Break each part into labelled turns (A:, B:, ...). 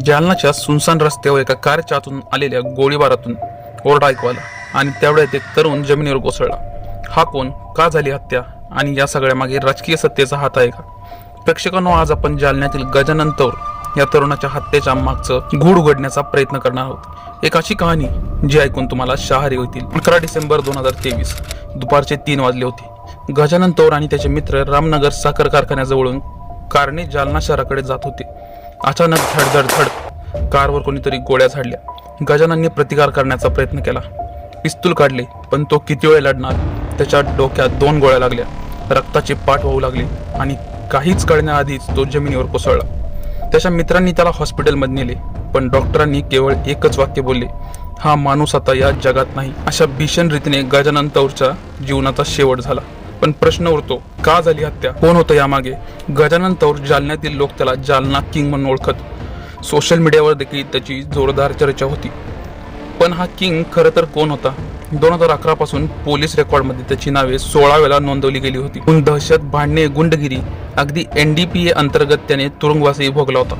A: जालनाच्या सुनसान रस्त्यावर एका कारच्या आतून आलेल्या गोळीबारातून ओरडा ऐकू आला आणि त्यावेळेत एक तरुण जमिनीवर कोसळला. हा कोण? का झाली हत्या? आणि या सगळ्या मागे राजकीय सत्तेचा हात आहे का? प्रेक्षकांनो आज आपण जालन्यातील गजानन तौर या तरुणाच्या हत्येच्या मागचं घूड उघडण्याचा प्रयत्न करणार आहोत. एक अशी कहाणी जी ऐकून तुम्हाला शहारी होतील. अकरा डिसेंबर दोन हजार तेवीस दुपारचे तीन वाजले होते. गजानन तौर आणि त्याचे मित्र रामनगर साखर कारखान्याजवळून कारने जालना शहराकडे जात होते. अचानक धड धड कारवर कोणीतरी गोळ्या झाडल्या. गजाननने प्रतिकार करण्याचा प्रयत्न केला. पिस्तूल काढले पण तो किती वेळ लढणार? त्याच्या डोक्यात दोन गोळ्या लागल्या. रक्ताचे पाठ वाहू लागले आणि काहीच कळण्याआधीच तो जमिनीवर कोसळला. त्याच्या मित्रांनी त्याला हॉस्पिटलमध्ये नेले पण डॉक्टरांनी केवळ एकच वाक्य बोलले हा माणूस आता या जगात नाही. अशा भीषण रीतीने गजानन तौरच्या जीवनाचा शेवट झाला. पण प्रश्न उरतो का झाली हत्या? कोण होतं यामागे? गजानन तौर जालन्यातील लोक त्याला जालना किंग म्हणून ओळखत. सोशल मीडियावर देखील त्याची जोरदार चर्चा होती. पण हा किंग खरं तर कोण होता? दोन हजार अकरा पासून पोलीस रेकॉर्डमध्ये त्याची नावे सोळा वेळा नोंदवली गेली होती. दहशत भांडणे गुंडगिरी अगदी एनडीपीए अंतर्गत त्याने तुरुंगवासही भोगला होता.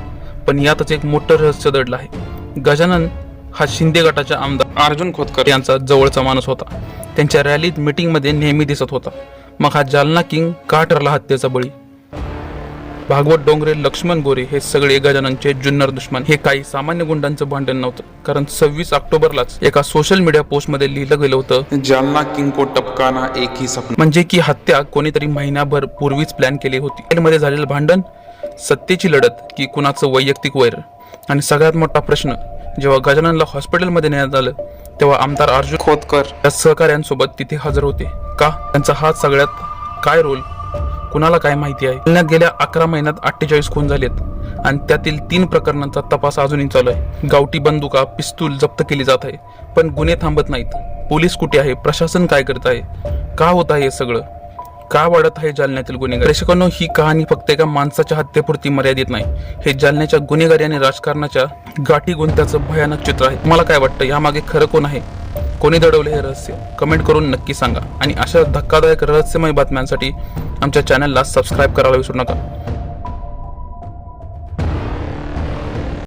A: पण यातच एक मोठं रहस्य दडलं आहे. गजानन हा शिंदे गटाचा आमदार. अर्जुन खोतकर. यांचा जवळचा माणूस होता. त्यांच्या रॅलीत मीटिंगमध्ये नेहमी दिसत होता. मग हा जालना किंग का ठरला हत्येचा बळी. भागवत डोंगरे लक्ष्मण गोरे हे सगळे गजाननचे जुन्नर दुश्मन. हे काही सामान्य गुंडांचं भांडण नव्हतं. कारण सव्वीस ऑक्टोबरलाच एका सोशल मीडिया पोस्टमध्ये लिहिलं गेलं होतं
B: जालना किंग को टपकाना एक ही सपना.
A: म्हणजे की हत्या कोणीतरी महिनाभर पूर्वीच प्लॅन केली होती. मध्ये झालेलं भांडण सत्तेची लढत की कुणाचं वैयक्तिक वैर. आणि सगळ्यात मोठा प्रश्न जेव्हा गजाननला हॉस्पिटलमध्ये नेण्यात आलं तेव्हा आमदार अर्जुन
B: खोतकर.
A: या सहकाऱ्यांसोबत तिथे हजर होते. का? त्यांचा हा सगळ्यात काय रोल? कुणाला काय माहिती आहे? जिल्ह्यात गेल्या अकरा महिन्यात अठ्ठेचाळीस खून झालेत आणि त्यातील तीन प्रकरणांचा तपास अजूनही चालू आहे. गावठी बंदुका पिस्तूल जप्त केली जात आहे पण गुन्हे थांबत नाहीत. पोलीस कुठे आहे? प्रशासन काय करत आहे? का होत आहे हे सगळं? का वाढत आहे जालन्यातील गुन्हेगार? प्रेक्षकांनो ही कहाणी फक्त एका माणसाच्या हत्येपुरती मर्यादित नाही. हे जालन्याच्या गुन्हेगारी आणि राजकारणाच्या गाठी गुंत्याचं भयानक चित्र आहे. तुम्हाला काय वाटतं? यामागे खरं कोण आहे? कोणी दडवले हे रहस्य कमेंट करून नक्की सांगा. आणि अशा धक्कादायक रहस्यमय बातम्यांसाठी आमच्या चॅनलला सबस्क्राईब करायला विसरू नका.